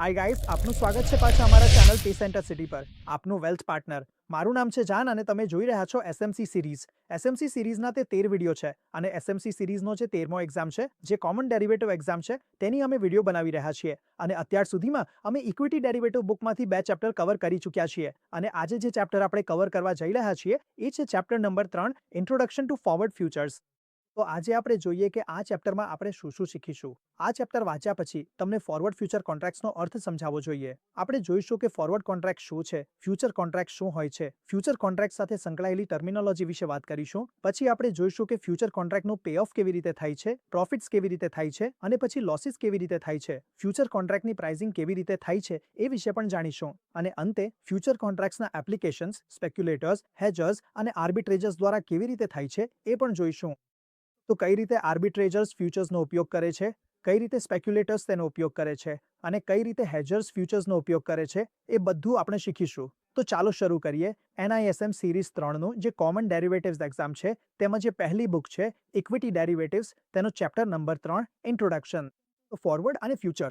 Hi guys આપનું સ્વાગત છે પાછા અમારા ચેનલ પે સેન્ટર સિટી પર. આપનું વેલ્થ પાર્ટનર મારું નામ છે જાન અને તમે જોઈ રહ્યા છો એસએમસી સિરીઝ એસએમસી સિરીઝના તે તેર વીડિયો છે અને એસએમસી સિરીઝનો જે તેરમો એક્ઝામ છે, જે કોમન ડેરિવેટિવ એક્ઝામ છે, તેની અમે વીડિયો બનાવી રહ્યા છીએ. અને અત્યાર સુધીમાં અમે ઇક્વિટી ડેરિવેટિવ બુકમાંથી બે ચેપ્ટર કવર કરી ચૂક્યા છીએ. અને આજે જે ચેપ્ટર આપણે કવર કરવા જઈ રહ્યા છીએ, એ છે ચેપ્ટર નંબર ત્રણ ઇન્ટ્રોડક્શન ટુ ફોરવર્ડ ફ્યુચર્સ તો આજે આપણે જોઈએ કે આ ચેપ્ટરમાં આપણે શું શું શીખીશું. આ ચેપ્ટર વાંચ્યા પછી તમને ફોરવર્ડ ફ્યુચર કોન્ટ્રાક્ટ્સનો અર્થ સમજાવવો જોઈએ. આપણે જોઈશું કે ફોરવર્ડ કોન્ટ્રાક્ટ શું છે ફ્યુચર કોન્ટ્રાક્ટ શું હોય છે. ફ્યુચર કોન્ટ્રાક્ટ સાથે સંકળાયેલી ટર્મિનોલોજી વિશે વાત કરીશું. પછી આપણે જોઈશું કે ફ્યુચર કોન્ટ્રાક્ટનું પે ઓફ કેવી રીતે થાય છે પ્રોફિટ્સ કેવી રીતે થાય છે અને પછી લોસીસ કેવી રીતે થાય છે. ફ્યુચર કોન્ટ્રાક્ટની પ્રાઇઝિંગ કેવી રીતે થાય છે એ વિશે પણ જાણીશું. અને અંતે ફ્યુચર કોન્ટ્રાક્ટ્સના એપ્લિકેશન્સ સ્પેક્યુલેટર્સ હેજર્સ અને આર્બિટ્રેજર્સ દ્વારા કેવી રીતે થાય છે એ પણ જોઈશું. તો કઈ રીતે આર્બિટ્રેજર્સ ફ્યુચર્સનો ઉપયોગ કરે છે? કઈ રીતે સ્પેક્યુલેટર્સ તેનો ઉપયોગ કરે છે? અને કઈ રીતે હેજર્સ ફ્યુચર્સનો ઉપયોગ કરે છે? એ બધું આપણે શીખીશું. તો ચાલો શરૂ કરીએ. એનઆઈએસએમ સિરીઝ ત્રણનું જે કોમન ડેરિવેટિવ્સ એક્ઝામ છે, તેમાં જે પહેલી બુક છે ઇક્વિટી ડેરિવેટિવ્સ તેનો ચેપ્ટર નંબર ત્રણ ઇન્ટ્રોડક્શન ફોરવર્ડ અને ફ્યુચર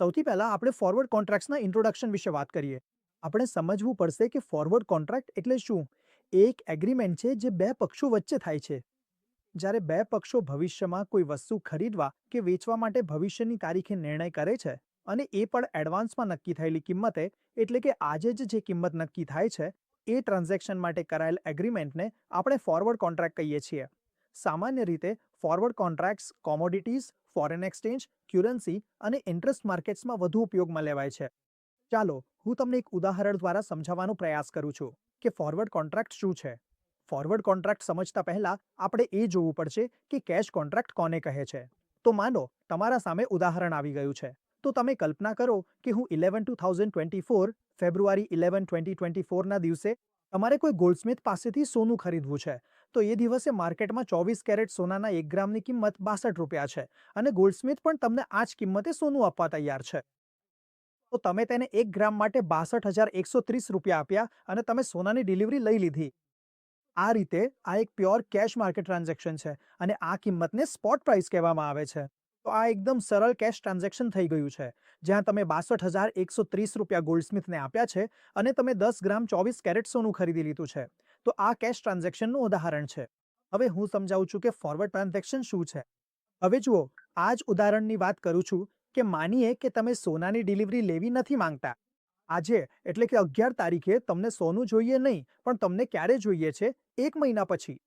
સૌથી પહેલાં આપણે ફોરવર્ડ કોન્ટ્રાક્ટ્સના ઇન્ટ્રોડક્શન વિશે વાત કરીએ. આપણે સમજવું પડશે કે ફોરવર્ડ કોન્ટ્રાક્ટ એટલે શું? એક એગ્રીમેન્ટ છે જે બે પક્ષો વચ્ચે થાય છે. જ્યારે બે પક્ષો ભવિષ્યમાં કોઈ વસ્તુ ખરીદવા કે વેચવા માટે ભવિષ્યની તારીખે નિર્ણય કરે છે અને એ પણ એડવાન્સમાં નક્કી થયેલી કિંમતે, એટલે કે આજે જ જે કિંમત નક્કી થાય છે, એ ટ્રાન્ઝેક્શન માટે કરાયેલ એગ્રીમેન્ટને આપણે ફોરવર્ડ કોન્ટ્રાક્ટ કહીએ છીએ. સામાન્ય રીતે forward contracts commodities foreign exchange currency અને ઇન્ટરેસ્ટ માર્કેટ્સમાં વધુ ઉપયોગમાં લેવાય છે. ચાલો હું તમને એક ઉદાહરણ દ્વારા સમજાવવાનો પ્રયાસ કરું છું કે ફોરવર્ડ કોન્ટ્રાક્ટ શું છે. ફોરવર્ડ કોન્ટ્રાક્ટ સમજતા પહેલા આપણે એ જોવું પડશે કે કેશ કોન્ટ્રાક્ટ કોને કહે છે. તો માનો, તમારા સામે ઉદાહરણ આવી ગયું છે. તો તમે કલ્પના કરો કે હું eleven two thousand twenty four February eleven twenty twenty ફોરના દિવસે તમારે કોઈ ગોલ્ડસ્મિથ પાસેથી સોનું ખરીદવું છે. તો એ દિવસે માર્કેટમાં ચોવીસ કેરેટ સોનાના એક ગ્રામની કિંમત બાસઠ રૂપિયા છે અને ગોલ્ડસ્મિથ પણ તમને આ જ કિંમતે સોનું આપવા તૈયાર છે. તો તમે તેને એક ગ્રામ માટે બાસઠ હજાર એકસો ત્રીસ રૂપિયા આપ્યા અને તમે સોનાની ડિલિવરી લઈ લીધી. આ રીતે આ એક પ્યોર કેશ માર્કેટ ટ્રાન્ઝેક્શન છે અને આ કિંમતને સ્પોટ પ્રાઇસ કહેવામાં આવે છે. તો આ એકદમ સરળ કેશ ટ્રાન્ઝેક્શન થઈ ગયું છે, જ્યાં તમે બાસઠ હજાર એકસો ત્રીસ રૂપિયા ગોલ્ડસ્મિથને આપ્યા છે અને તમે દસ ગ્રામ ચોવીસ કેરેટ સોનું ખરીદી લીધું છે. તો આ કેશ ટ્રાન્ઝેક્શનનું ઉદાહરણ છે. હવે હું સમજાવું છું કે ફોરવર્ડ ટ્રાન્ઝેક્શન શું છે? હવે જુઓ, આ જ ઉદાહરણની વાત કરું છું કે માનીએ કે તમે સોનાની ડિલિવરી લેવી નથી માંગતા. આજે, એટલે કે અગિયાર તારીખે તમને સોનું જોઈએ નહીં, પણ તમને ક્યારે જોઈએ છે? એક મહિના પછી.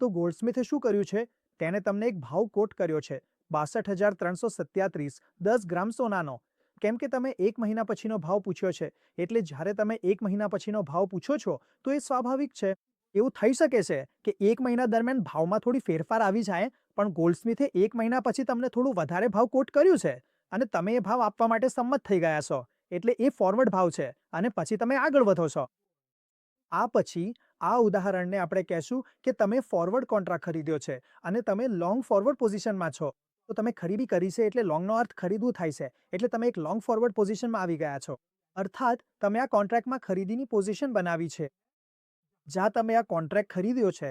તો ગોલ્ડસ્મિથે શું કર્યું છે? તેને તમને એક ભાવ કોટ કર્યો છે, બાસઠ હજાર ત્રણસો સત્યાત્રીસ, દસ ગ્રામ સોનાનો. કેમ કે તમે એક મહિના પછીનો ભાવ પૂછ્યો છે, એટલે જ્યારે તમે એક મહિના પછીનો ભાવ પૂછો છો, તો એ સ્વાભાવિક છે. એવું થઈ શકે છે કે એક મહિના દરમિયાન ભાવમાં થોડી ફેરફાર આવી જાય, પણ ગોલ્ડસ્મિથે એક મહિના પછી તમને થોડું વધારે ભાવ કોટ કર્યું છે. અને તમે એ ભાવ આપવા માટે સંમત થઈ ગયા છો. એટલે એ ફોરવર્ડ ભાવ છે અને પછી તમે આગળ વધો છો. આ પછી આ ઉદાહરણને આપણે કહેશું કે તમે ફોરવર્ડ કોન્ટ્રાક્ટ ખરીદ્યો છે અને તમે લોંગ ફોરવર્ડ પોઝિશનમાં છો. તો તમે ખરીદી કરી છે એટલે લોંગનો અર્થ ખરીદવું થાય છે. એટલે તમે એક લોંગ ફોરવર્ડ પોઝિશનમાં આવી ગયા છો. અર્થાત, તમે આ કોન્ટ્રાક્ટમાં ખરીદીની પોઝિશન બનાવી છે. જ્યાં તમે આ કોન્ટ્રાક્ટ ખરીદ્યો છે,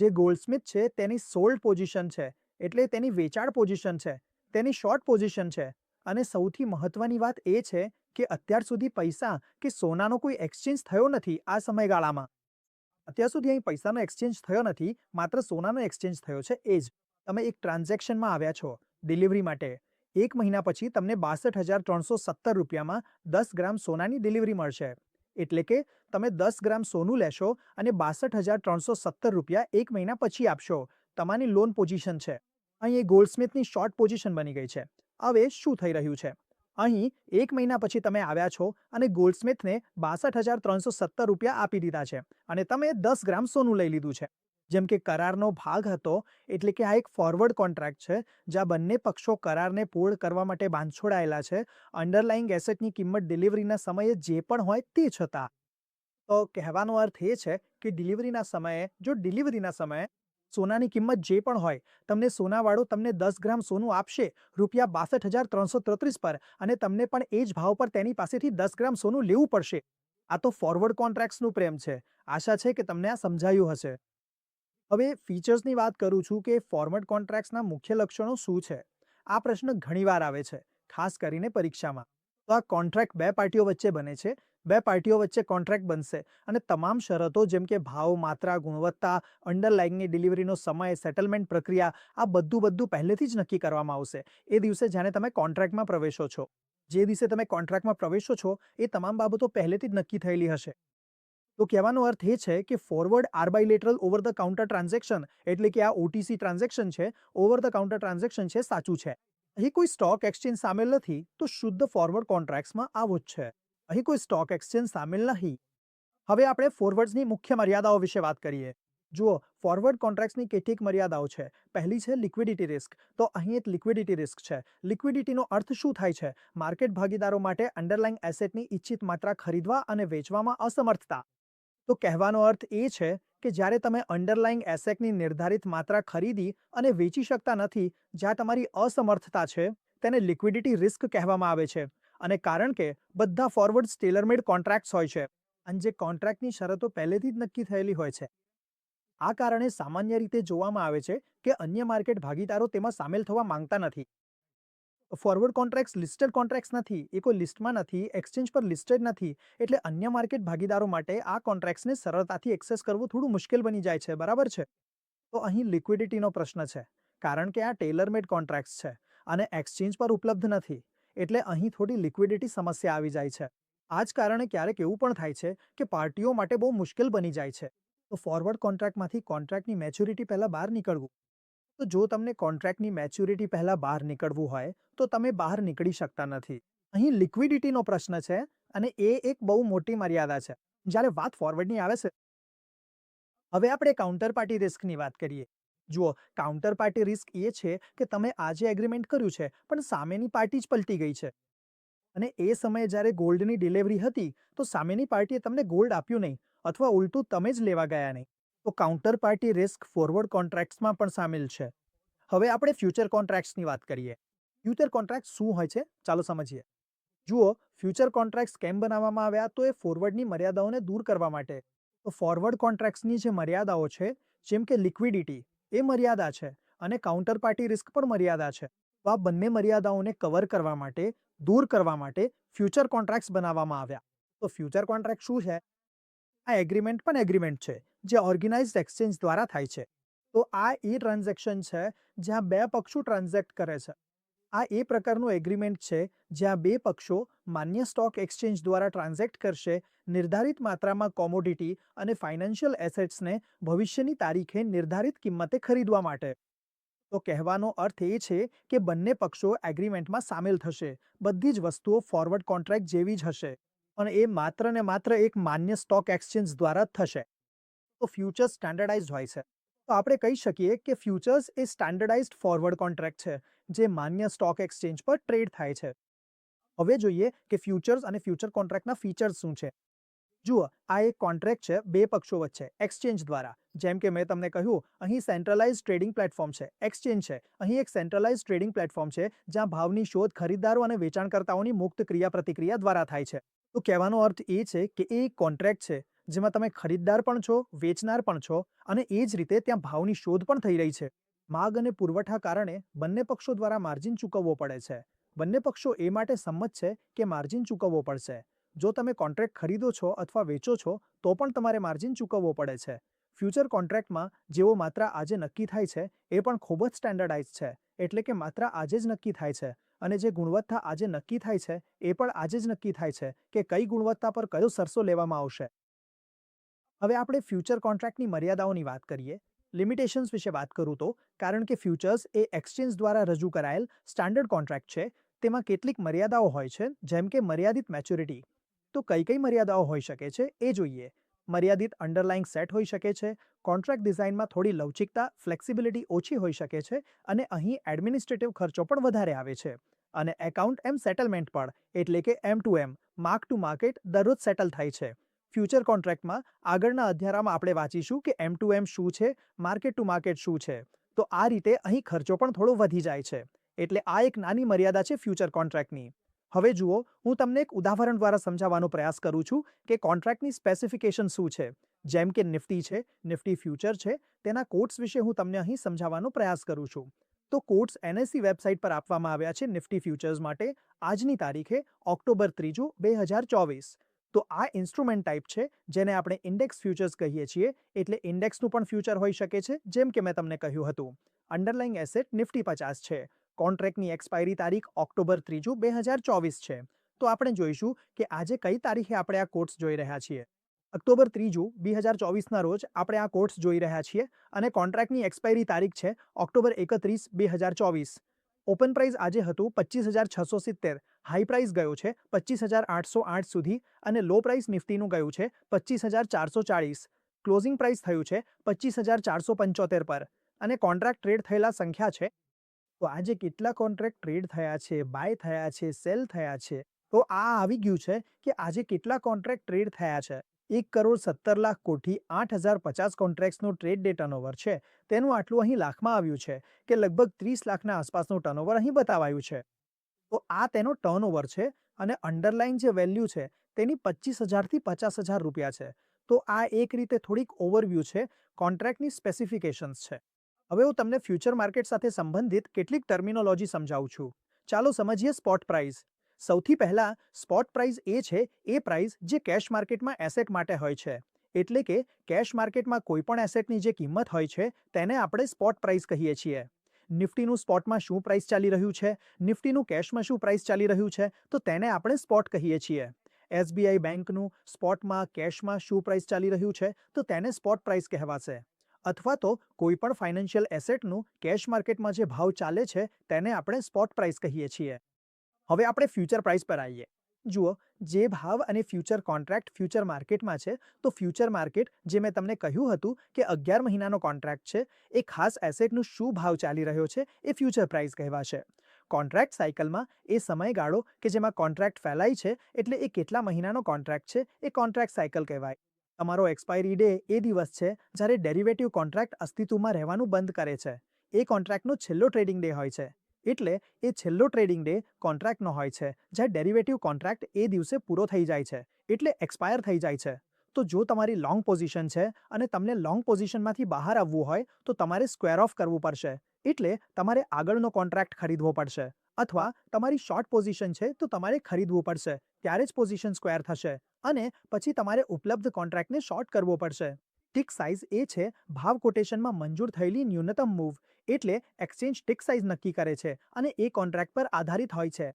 જે ગોલ્ડસ્મિથ છે, તેની સોલ્ડ પોઝિશન છે, એટલે તેની વેચાણ પોઝિશન છે, તેની શોર્ટ પોઝિશન છે અને સૌથી મહત્વની વાત એ છે કે અત્યાર સુધી પૈસા કે સોનાનો કોઈ એક્સચેન્જ થયો નથી આ સમયગાળામાં. અત્યાર સુધી અહીં પૈસાનો એક્સચેન્જ થયો નથી, માત્ર સોનાનો એક્સચેન્જ થયો છે, એ જ. તમે એક ટ્રાન્ઝેક્શનમાં આવ્યા છો ડિલિવરી માટે. એક મહિના પછી તમને બાસઠ હજાર ત્રણસો સત્તર રૂપિયામાં દસ ગ્રામ સોનાની ડિલિવરી મળશે. એટલે કે તમે દસ ગ્રામ સોનું લેશો અને બાસઠ હજાર ત્રણસો સત્તર રૂપિયા એક મહિના પછી આપશો. તમારી લોન પોઝિશન છે. અહીં એ ગોલ્ડસ્મિથની શોર્ટ પોઝિશન બની ગઈ છે. હવે શું થઈ રહ્યું છે? અહીં એક મહિના પછી તમે આવ્યા છો અને ગોલ્ડસ્મિથને બાસઠ હજાર ત્રણસો સત્તર રૂપિયા આપી દીધા છે અને તમે દસ ગ્રામ સોનું લઈ લીધું છે. જેમ કે કરારનો ભાગ હતો એટલે કે આ એક ફોરવર્ડ કોન્ટ્રાક્ટ છે, જ્યાં બંને પક્ષો કરારને પૂર્ણ કરવા માટે બાંધછોડાયેલા છે અંડરલાઇંગ એસેટની કિંમત ડિલિવરીના સમયે જે પણ હોય તે છતાં. તો કહેવાનો અર્થ એ છે કે ડિલિવરીના સમયે, જો ડિલિવરીના સમયે સોનાની કિંમત જે પણ હોય, તમને સોનાવાળો તમને દસ ગ્રામ સોનું આપશે, રૂપિયા બાસઠ હજાર ત્રણસો ત્રત્રીસ પર, અને તમને પણ એ જ ભાવ પર તેની પાસેથી દસ ગ્રામ સોનું લેવું પડશે. આ તો ફોરવર્ડ કોન્ટ્રાક્ટ્સનું પ્રેમ છે. આશા છે કે તમને આ સમજાયું હશે. હવે ફીચર્સની વાત કરું છું કે ફોરવર્ડ કોન્ટ્રાક્ટ્સના મુખ્ય લક્ષણો શું છે? આ પ્રશ્ન ઘણીવાર આવે છે, ખાસ કરીને પરીક્ષામાં. તો આ કોન્ટ્રાક્ટ બે પાર્ટીઓ વચ્ચે બને છે બે પાર્ટીઓ વચ્ચે કોન્ટ્રાક્ટ બનશે. અને તમામ શરતો જેમ કે ભાવ, માત્રા, ગુણવત્તા, અંડરલાઇનની ડિલિવરીનો સમય, સેટલમેન્ટ પ્રક્રિયા, આ બધું બધું પહેલેથી જ નક્કી કરવામાં આવશે. એ દિવસે જાણે તમે કોન્ટ્રાક્ટમાં પ્રવેશો છો. જે દિવસે તમે કોન્ટ્રાક્ટમાં પ્રવેશો છો, એ તમામ બાબતો પહેલેથી જ નક્કી થયેલી હશે. તો કહેવાનો અર્થ એ છે કે forward bilateral over the counter transaction એટલે કે આ ઓટીસી ટ્રાન્ઝેક્શન છે ઓવર ધ કાઉન્ટર ટ્રાન્ઝેક્શન છે સાચું છે. અહીં કોઈ સ્ટોક એક્સચેન્જ સામેલ નથી, તો શુદ્ધ ફોરવર્ડ કોન્ટ્રાક્ટ્સમાં આવું જ છે. અહીં કોઈ સ્ટોક એક્સચેન્જ સામેલ નહીં. હવે આપણે ફોરવર્ડ્સની મુખ્ય મર્યાદાઓ વિશે વાત કરીએ. જુઓ ફોરવર્ડ કોન્ટ્રાક્ટ્સની કેટલીક મર્યાદાઓ છે. પહેલી છે લિક્વિડિટી રિસ્ક તો અહીં એક લિક્વિડિટી રિસ્ક છે. લિક્વિડિટીનો અર્થ શું થાય છે? માર્કેટ ભાગીદારો માટે અંડરલાઇંગ એસેટની ઇચ્છિત માત્રા ખરીદવા અને વેચવામાં અસમર્થતા. તો કહેવાનો અર્થ એ છે કે જ્યારે તમે અંડરલાઇંગ એસેટની નિર્ધારિત માત્રા ખરીદી અને વેચી શકતા નથી, જ્યાં તમારી અસમર્થતા છે, તેને લિક્વિડિટી રિસ્ક કહેવામાં આવે છે. અને કારણ કે બધા ફોરવર્ડ ટેલરમેડ કોન્ટ્રાક્ટ્સ હોય છે અને જે કોન્ટ્રાક્ટની શરતો પહેલેથી જ નક્કી થયેલી હોય છે. આ કારણે સામાન્ય રીતે જોવામાં આવે છે કે અન્ય માર્કેટ ભાગીદારો તેમાં સામેલ થવા માંગતા નથી. ફોરવર્ડ કોન્ટ્રાક્ટ્સ લિસ્ટેડ કોન્ટ્રાક્ટ્સ નથી, એ કોઈ લિસ્ટમાં નથી એક્સચેન્જ પર લિસ્ટેડ નથી, એટલે અન્ય માર્કેટ ભાગીદારો માટે આ કોન્ટ્રાક્ટ્સને સરળતાથી એક્સેસ કરવું થોડું મુશ્કેલ બની જાય છે, બરાબર છે? તો અહીં લિક્વિડિટીનો પ્રશ્ન છે, કારણ કે આ ટેલરમેડ કોન્ટ્રાક્ટ્સ છે અને એક્સચેન્જ પર ઉપલબ્ધ નથી. એટલે અહીં થોડી લિક્વિડિટી સમસ્યા આવી જાય છે. આ જ કારણે ક્યારેક એવું પણ થાય છે કે પાર્ટીઓ માટે બહુ મુશ્કેલ બની જાય છે. તો ફોરવર્ડ કોન્ટ્રાક્ટમાંથી કોન્ટ્રાક્ટની મેચ્યુરિટી પહેલાં બહાર નીકળવું. તો જો તમને કોન્ટ્રાક્ટની મેચ્યુરિટી પહેલાં બહાર નીકળવું હોય, તો તમે બહાર નીકળી શકતા નથી. અહીં લિક્વિડિટીનો પ્રશ્ન છે અને એ એક બહુ મોટી મર્યાદા છે. જ્યારે વાત ફોરવર્ડની આવે છે. હવે આપણે કાઉન્ટર પાર્ટી રિસ્કની વાત કરીએ. જુઓ કાઉન્ટર પાર્ટી રિસ્ક એ છે કે તમે આજે એગ્રીમેન્ટ કર્યું છે, પણ સામેની પાર્ટી જ પલટી ગઈ છે. અને એ સમયે જ્યારે ગોલ્ડની ડિલિવરી હતી, તો સામેની પાર્ટીએ તમને ગોલ્ડ આપ્યું નહીં, અથવા ઉલટું તમે જ લેવા ગયા નહીં. તો કાઉન્ટર પાર્ટી રિસ્ક ફોરવર્ડ કોન્ટ્રાક્ટ્સમાં પણ સામેલ છે. હવે આપણે ફ્યુચર કોન્ટ્રાક્ટ્સની વાત કરીએ. ફ્યુચર કોન્ટ્રાક્ટ શું હોય છે? ચાલો સમજીએ. જુઓ ફ્યુચર કોન્ટ્રાક્ટ્સ કેમ બનાવવામાં આવ્યા? તો એ ફોરવર્ડની મર્યાદાઓને દૂર કરવા માટે. તો ફોરવર્ડ કોન્ટ્રાક્ટ્સની જે મર્યાદાઓ છે, જેમ કે લિક્વિડિટી એ મર્યાદા છે અને કાઉન્ટર પાર્ટી રિસ્ક પણ મર્યાદા છે. તો આ બંને મર્યાદાઓને કવર કરવા માટે, દૂર કરવા માટે ફ્યુચર કોન્ટ્રાક્ટ્સ બનાવવામાં આવ્યા. તો ફ્યુચર કોન્ટ્રાક્ટ શું છે? આ એગ્રીમેન્ટ પણ એગ્રીમેન્ટ છે, જે ઓર્ગેનાઇઝ એક્સચેન્જ દ્વારા થાય છે. તો આ એ ટ્રાન્ઝેક્શન છે જ્યાં બે પક્ષો ટ્રાન્ઝેક્ટ કરે છે. આ એ પ્રકારનું એગ્રીમેન્ટ છે, જ્યાં બે પક્ષો માન્ય સ્ટોક એક્સચેન્જ દ્વારા ટ્રાન્ઝેક્ટ કરશે, નિર્ધારિત માત્રામાં કોમોડિટી અને ફાઇનાન્શિયલ એસેટ્સને ભવિષ્યની તારીખે નિર્ધારિત કિંમતે ખરીદવા માટે. તો કહેવાનો અર્થ એ છે કે બંને પક્ષો એગ્રીમેન્ટમાં સામેલ થશે, બધી જ વસ્તુઓ ફોરવર્ડ કોન્ટ્રાક્ટ જેવી જ હશે અને એ માત્ર ને માત્ર એક માન્ય સ્ટોક એક્સચેન્જ દ્વારા જ થશે. તો ફ્યુચર સ્ટાન્ડર્ડાઇઝ હોય છે. તો આપણે કહી શકીએ કે ફ્યુચર્સ એ સ્ટાન્ડર્ડાઇઝ્ડ ફોરવર્ડ કોન્ટ્રાક્ટ છે, જે માન્ય સ્ટોક એક્સચેન્જ પર ટ્રેડ થાય છે. હવે જોઈએ કે ફ્યુચર્સ અને ફ્યુચર કોન્ટ્રાક્ટના ફીચર્સ શું છે. જુઓ, આ એક કોન્ટ્રાક્ટ છે બે પક્ષો વચ્ચે, એક્સચેન્જ દ્વારા. જેમ કે મેં તમને કહ્યું, અહીં સેન્ટ્રલાઇઝ ટ્રેડિંગ પ્લેટફોર્મ છે, એક્સચેન્જ છે. અહીં એક સેન્ટ્રલાઇઝ ટ્રેડિંગ પ્લેટફોર્મ છે, જ્યાં ભાવની શોધ ખરીદદારો અને વેચાણકર્તાઓની મુક્ત ક્રિયા પ્રતિક્રિયા દ્વારા થાય છે. તો કહેવાનો અર્થ એ છે કે એ એક કોન્ટ્રાક્ટ છે. જેમાં તમે ખરીદદાર પણ છો, વેચનાર પણ છો અને એ જ રીતે ત્યાં ભાવની શોધ પણ થઈ રહી છે. માગ અને પુરવઠા કારણે બંને પક્ષો દ્વારા માર્જિન ચૂકવવો પડે છે. બંને પક્ષો એ માટે સંમત છે કે માર્જિન ચૂકવવો પડશે. જો તમે કોન્ટ્રાક્ટ ખરીદો છો અથવા વેચો છો, તો પણ તમારે માર્જિન ચૂકવવો પડે છે. ફ્યુચર કોન્ટ્રાક્ટમાં જેવો માત્રા આજે નક્કી થાય છે, એ પણ ખૂબ જ સ્ટેન્ડર્ડાઇઝ છે. એટલે કે માત્રા આજે જ નક્કી થાય છે. અને જે ગુણવત્તા આજે નક્કી થાય છે, એ પણ આજે જ નક્કી થાય છે કે કઈ ગુણવત્તા પર કયો સરસો લેવામાં આવશે. હવે આપણે ફ્યુચર કોન્ટ્રાક્ટની મર્યાદાઓની વાત કરીએ, લિમિટેશન્સ વિશે વાત કરું તો, કારણ કે ફ્યુચર્સ એ એક્સચેન્જ દ્વારા રજૂ કરાયેલ સ્ટાન્ડર્ડ કોન્ટ્રાક્ટ છે, તેમાં કેટલીક મર્યાદાઓ હોય છે, જેમ કે મર્યાદિત મેચ્યોરિટી. તો કઈ કઈ મર્યાદાઓ હોઈ શકે છે એ જોઈએ. મર્યાદિત અંડરલાઇંગ સેટ હોઈ શકે છે, કોન્ટ્રાક્ટ ડિઝાઇનમાં થોડી લવચિકતા, ફ્લેક્સિબિલિટી ઓછી હોઈ શકે છે અને અહીં એડમિનિસ્ટ્રેટિવ ખર્ચો પણ વધારે આવે છે. અને એકાઉન્ટ એમ સેટલમેન્ટ પણ, એટલે કે M to M, mark to market દરરોજ સેટલ થાય છે. ફ્યુચર કોન્ટ્રાક્ટમાં આગળના અધ્યારામાં આપણે વાંચીશું કે એમ ટુ એમ શું છે, માર્કેટ ટુ માર્કેટ શું છે. તો આ રીતે અહીં ખર્ચો પણ થોડો વધી જાય છે. એટલે આ એક નાની મર્યાદા છે ફ્યુચર કોન્ટ્રાક્ટની. હવે જુઓ, હું તમને એક ઉદાહરણ દ્વારા સમજાવવાનો પ્રયાસ કરું છું કે કોન્ટ્રાક્ટની સ્પેસિફિકેશન શું છે. જેમ કે નિફ્ટી છે, નિફ્ટી ફ્યુચર છે, તેના કોટ્સ વિશે હું તમને અહીં સમજાવવાનો પ્રયાસ કરું છું. તો કોડ્સ એનએસસી વેબસાઇટ પર આપવામાં આવ્યા છે નિફ્ટી ફ્યુચર્સ માટે આજની તારીખે ઓક્ટોબર ત્રીજું, બે હજાર ચોવીસ. તો આ ઇન્સ્ટ્રુમેન્ટ ટાઈપ છે, જેને આપણે ઇન્ડેક્સ ફ્યુચર્સ કહીએ છીએ, એટલે ઇન્ડેક્સનું પણ ફ્યુચર હોઈ શકે છે, જેમ કે મેં તમને કહ્યું હતું. અંડરલાઇંગ એસેટ નિફ્ટી પચાસ છે. કોન્ટ્રાક્ટની એક્સપાયરી તારીખ ઓક્ટોબર ત્રીજું, બે હજાર ચોવીસ છે. તો આપણે જોઈશું કે આજે કઈ તારીખે આપણે આ કોર્સ જોઈ રહ્યા છીએ. ઓક્ટોબર ત્રીજું, બે હજાર ચોવીસના રોજ આપણે આ કોર્સ જોઈ રહ્યા છીએ અને કોન્ટ્રાક્ટની એક્સપાયરી તારીખ છે ઓક્ટોબર એકત્રીસ, બે હજાર ચોવીસ. ઓપન પ્રાઇસ આજે હતું પચીસ હજાર છસો સિત્તેર. હાઈ પ્રાઇસ ગયો છે પચીસ હજાર આઠસો આઠ સુધી અને લો પ્રાઇસ નિફ્ટીનું ગયું છે પચીસ હજાર ચારસો ચાળીસ. ક્લોઝિંગ પ્રાઇસ થયું છે પચીસ હજાર ચારસો પંચોતેર પર અને કોન્ટ્રાક્ટ ટ્રેડ થયેલા સંખ્યા છે. તો આજે કેટલા કોન્ટ્રાક્ટ ટ્રેડ થયા છે, બાય થયા છે, સેલ થયા છે? તો આ આવી ગયું છે કે આજે કેટલા કોન્ટ્રાક્ટ ટ્રેડ થયા છે? એક કરોડ સત્તર લાખ કોઠી આઠ હજાર પચાસ કોન્ટ્રાક્ટ્સનું ટ્રેડ ડે ટર્નઓવર છે. તેનું આટલું અહીં લાખમાં આવ્યું છે કે લગભગ ત્રીસ લાખના આસપાસનું ટર્નઓવર અહીં બતાવાયું છે. તો આ તેનો ટર્નઓવર છે અને અંડરલાઇન જે વેલ્યુ છે તેની પચીસ હજારથી પચાસ હજાર રૂપિયા છે. તો આ એક રીતે થોડીક ઓવરવ્યૂ છે કોન્ટ્રાક્ટની સ્પેસિફિકેશન્સ છે. હવે હું તમને ફ્યુચર માર્કેટ સાથે સંબંધિત કેટલીક ટર્મિનોલોજી સમજાવું છું. ચાલો સમજીએ સ્પોટ પ્રાઇસ સૌથી પહેલા સ્પોટ પ્રાઇસ એ છે, એ પ્રાઇસ જે કેશ માર્કેટમાં એસેટ માટે હોય છે. એટલે કે કેશ માર્કેટમાં કોઈ પણ એસેટની જે કિંમત હોય છે, તેને આપણે સ્પોટ પ્રાઇસ કહીએ છીએ. નિફ્ટીનું સ્પોટમાં શું પ્રાઇસ ચાલી રહ્યું છે? નિફ્ટીનું કેશમાં શું પ્રાઇસ ચાલી રહ્યું છે? તો તેને આપણે સ્પોટ કહીએ છીએ. એસબીઆઈ બેંકનું સ્પોટમાં કેશમાં શું પ્રાઇસ ચાલી રહ્યું છે? તો તેને સ્પોટ પ્રાઇસ કહેવાશે. અથવા તો કોઈ પણ ફાઇનાન્શિયલ એસેટનું કેશ માર્કેટમાં જે ભાવ ચાલે છે, તેને આપણે સ્પોટ પ્રાઇસ કહીએ છીએ. હવે આપણે ફ્યુચર પ્રાઇસ પર આવીએ. જુઓ જે ભાવ અને ફ્યુચર કોન્ટ્રાક્ટ ફ્યુચર માર્કેટમાં છે, તો ફ્યુચર માર્કેટ જે મેં તમને કહ્યું હતું કે અગિયાર મહિનાનો કોન્ટ્રાક્ટ છે, એ ખાસ એસેટનું શું ભાવ ચાલી રહ્યો છે, એ ફ્યુચર પ્રાઇસ કહેવાશે. કોન્ટ્રાક્ટ સાયકલમાં એ સમયગાળો કે જેમાં કોન્ટ્રાક્ટ ફેલાય છે, એટલે એ કેટલા મહિનાનો કોન્ટ્રાક્ટ છે, એ કોન્ટ્રાક્ટ સાયકલ કહેવાય. તમારો એક્સપાયરી ડે એ દિવસ છે, જ્યારે ડેરિવેટિવ કોન્ટ્રાક્ટ અસ્તિત્વમાં રહેવાનું બંધ કરે છે. એ કોન્ટ્રાક્ટનો છેલ્લો ટ્રેડિંગ ડે હોય છે. એટલે એ છેલ્લો ટ્રેડિંગ ડે કોન્ટ્રાક્ટનો હોય છે, જ્યાં ડેરિવેટિવ કોન્ટ્રાક્ટ એ દિવસે પૂરો થઈ જાય છે, એટલે એક્સપાયર થઈ જાય છે. તો જો તમારી લોંગ પોઝિશન છે અને તમને લોંગ પોઝિશનમાંથી બહાર આવવું હોય, તો તમારે સ્ક્વેર ઓફ કરવું પડશે, એટલે તમારે આગળનો કોન્ટ્રાક્ટ ખરીદવો પડશે, અથવા તમારી શોર્ટ પોઝિશન છે તો તમારે ખરીદવું પડશે, ત્યારે જ પોઝિશન સ્ક્વેર થશે, અને પછી તમારે ઉપલબ્ધ કોન્ટ્રાક્ટને શોર્ટ કરવો પડશે. ટિક સાઇઝ એ છે, ભાવ કોટેશનમાં મંજૂર થયેલી ન્યૂનતમ મૂવ એટલે એક્સચેન્જ ટિક સાઇઝ નક્કી કરે છે અને એ કોન્ટ્રાક્ટ પર આધારિત હોય છે.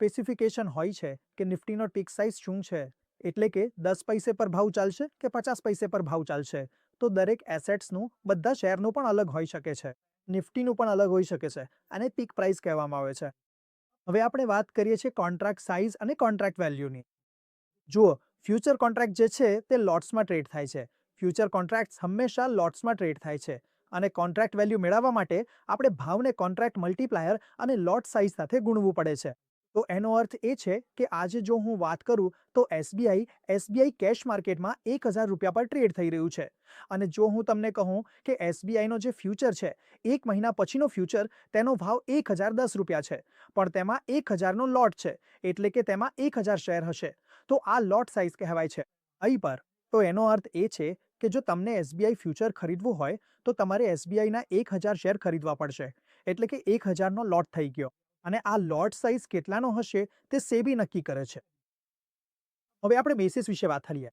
સ્પેસિફિકેશન હોય છે કે નિફ્ટીનો ટિક સાઇઝ શું છે, એટલે કે દસ પૈસે પર ભાવ ચાલશે કે પચાસ પૈસે પર ભાવ ચાલશે, તો દરેક એસેટ્સનું બધા શેરનું પણ અલગ હોઈ શકે છે. નિફ્ટીનું પણ અલગ હોઈ શકે છે અને પીક પ્રાઇસ કહેવામાં આવે છે. હવે આપણે વાત કરીએ છીએ કોન્ટ્રાક્ટ સાઇઝ અને કોન્ટ્રાક્ટ વેલ્યુની. જુઓ, ફ્યુચર કોન્ટ્રાક્ટ જે છે તે લોટ્સમાં ટ્રેડ થાય છે. ફ્યુચર કોન્ટ્રાક્ટ્સ હંમેશા લોટ્સમાં ટ્રેડ થાય છે. અને કોન્ટ્રાક્ટ વેલ્યુ મેળવવા માટે આપણે ભાવને કોન્ટ્રાક્ટ મલ્ટીપ્લાયર અને લોટ સાઇઝ સાથે ગુણવું પડે છે. તો એનો અર્થ એ છે કે આજે જો હું વાત કરું તો એસબીઆઈ એસબીઆઈ કેશ માર્કેટમાં એક હજાર રૂપિયા પર ટ્રેડ થઈ રહ્યું છે. અને જો હું તમને કહું કે એસબીઆઈનો જે ફ્યુચર છે, એક મહિના પછીનો ફ્યુચર, તેનો ભાવ એક હજાર દસ રૂપિયા છે. પણ તેમાં એક હજારનો લોટ છે, એટલે કે તેમાં એક હજાર શેર હશે. તો આ લોટ સાઇઝ કહેવાય છે. અહીં પર. તો એનો અર્થ એ છે કે જો તમને એસબીઆઈ ફ્યુચર ખરીદવું હોય, તો તમારે એસબીઆઈના એક હજાર શેર ખરીદવા પડશે. એટલે કે એક હજારનો લોટ થઈ ગયો. અને આ લોટ સાઇઝ કેટલાનો હશે, તે સેબી નક્કી કરે છે. હવે આપણે બેસિસ વિશે વાત કરીએ.